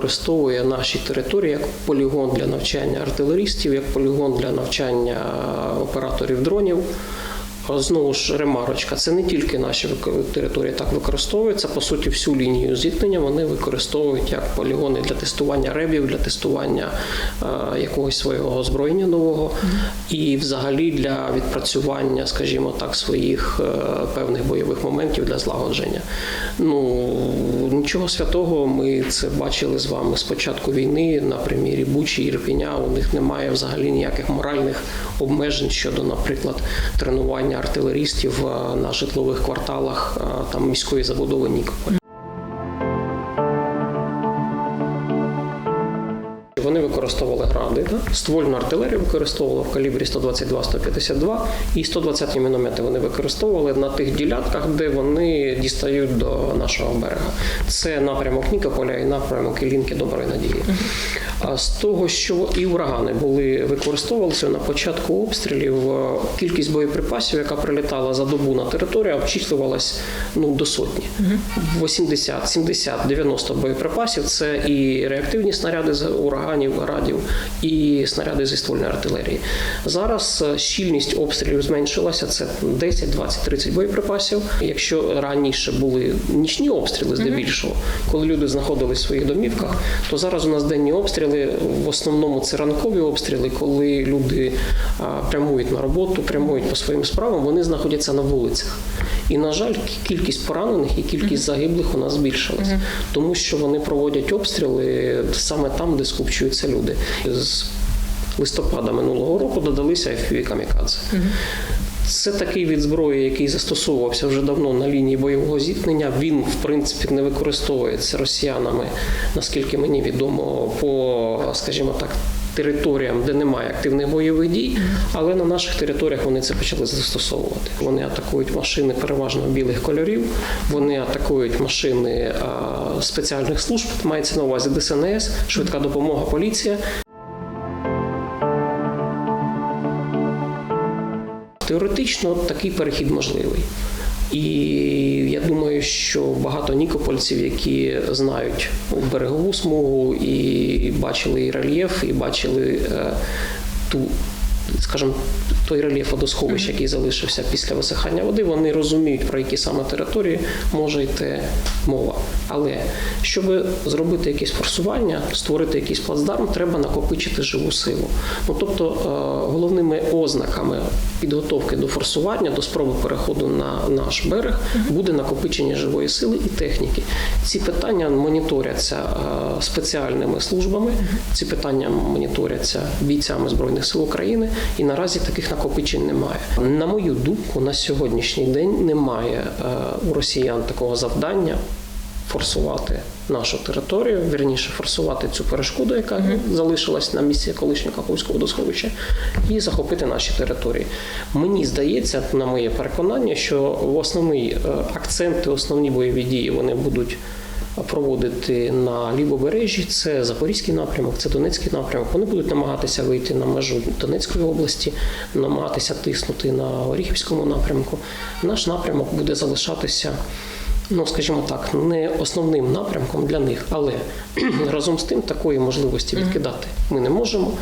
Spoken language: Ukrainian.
використовує наші території як полігон для навчання артилерістів, як полігон для навчання операторів дронів. Знову ж ремарочка, це не тільки наші території так використовуються. По суті, всю лінію зіткнення вони використовують як полігони для тестування ребів, для тестування е, якогось свого озброєння нового і взагалі для відпрацювання, скажімо так, своїх е, певних бойових моментів для злагодження. Ну нічого святого, ми це бачили з вами з початку війни на примірі Бучі Ірпіня. У них немає взагалі ніяких моральних обмежень щодо, наприклад, тренування артилерістів е, на житлових кварталах е, там міської забудови Нікополя. Вони використовували гради, да? ствольну артилерію використовували в калібрі 122-152 і 120 міномети вони використовували на тих ділянках, де вони дістають до нашого берега. Це напрямок Нікополя і напрямок Ілінки Доброї Надії. А з того, що і урагани були використовувалися на початку обстрілів, е, кількість боєприпасів, яка прилітала за добу на територію, обчислювалась ну до сотні. 80, 70, 90 боєприпасів. Це і реактивні снаряди з ураганів, градів, і снаряди зі ствольної артилерії. Зараз е, щільність обстрілів зменшилася. Це 10, 20, 30 боєприпасів. Якщо раніше були нічні обстріли, здебільшого, коли люди знаходились в своїх домівках, то зараз у нас денні обстріли. В основному це ранкові обстріли, коли люди прямують на роботу, прямують по своїм справам, вони знаходяться на вулицях. І, на жаль, кількість поранених і кількість загиблих у нас збільшилась, тому що вони проводять обстріли саме там, де скупчуються люди. З листопада минулого року додалися FPV камікадзе. Це такий від зброї, який застосовувався вже давно на лінії бойового зіткнення. Він, в принципі, не використовується росіянами, наскільки мені відомо, по, скажімо так, територіям, де немає активних бойових дій, але на наших територіях вони це почали застосовувати. Вони атакують машини переважно білих кольорів, вони атакують машини спеціальних служб, мається на увазі ДСНС, швидка допомога, поліція. Теоретично такий перехід можливий. І я думаю, що багато нікопольців, які знають берегову смугу, і бачили і рельєф, і бачили е, ту, скажімо, той рельєф водосховища, який залишився після висихання води, вони розуміють, про які саме території може йти мова. Але щоб зробити якесь форсування, створити якийсь плацдарм, треба накопичити живу силу. Ну тобто е, головними ознаками підготовки до форсування, до спроби переходу на наш берег буде накопичення живої сили і техніки. Ці питання моніторяться е, спеціальними службами, ці питання моніторяться бійцями збройних сил України, і наразі таких накопичень немає. На мою думку, на сьогоднішній день немає е, у росіян такого завдання форсувати нашу територію, вірніше форсувати цю перешкоду, яка залишилась на місці колишнього Каховського водосховища, і захопити наші території. Мені здається, на моє переконання, що в основний е, акценти, основні бойові дії вони будуть. Проводити на лівобережжі це Запорізький напрямок, це Донецький напрямок. Вони будуть намагатися вийти на межу Донецької області, намагатися тиснути на Оріхівському напрямку. Наш напрямок буде залишатися ну скажімо так, не основним напрямком для них, але разом з тим такої можливості відкидати ми не можемо.